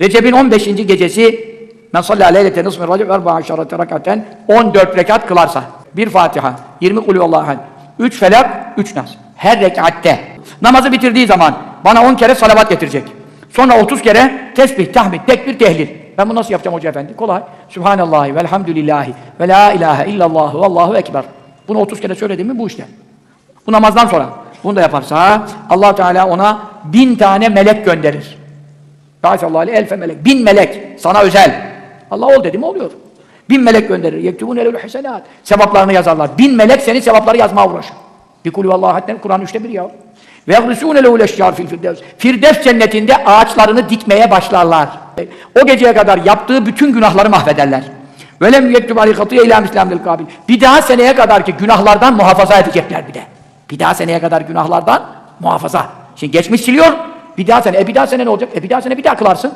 Recep'in 15. gecesi Men sallâ leylete nismi racib erba aşarete rekaten 14 rekat kılarsa bir Fatiha, 20 kulü Allah'a ehad, 3 felak, 3 nas. Her rekatte. Namazı bitirdiği zaman bana 10 kere salavat getirecek. Sonra 30 kere tesbih, tahmid, tekbir, tehlil. Ben bunu nasıl yapacağım hoca efendi? Kolay. Sübhanallahi velhamdülillahi ve la ilahe illallah ve allahu ekber. Bunu 30 kere söyledim mi bu işte. Bu namazdan sonra. Bunu da yaparsa allah Teala ona bin tane melek gönderir. Aleyhi elfe melek. Bin melek. Sana özel. Allah ol dedi mi oluyor. Bin melek gönderir. Yektubun elul hasenat. Sevaplarını yazarlar. Bin melek senin sevapları yazmaya uğraşır. Bir kulü vallahi hatten Kur'an üçte bir ya. Ve yagrisûne lehul eşyâr fil firdevs. Firdevs cennetinde ağaçlarını dikmeye başlarlar. O geceye kadar yaptığı bütün günahları mahvederler. Ve lem yektub aleyhi hatiye ilâ mislamdil kabil. Bir daha seneye kadar ki günahlardan muhafaza edecekler bir de. Bir daha seneye kadar günahlardan muhafaza. Şimdi geçmiş siliyor. Bir daha sene, e bir daha sene ne olacak? E bir daha sene bir daha kılarsın.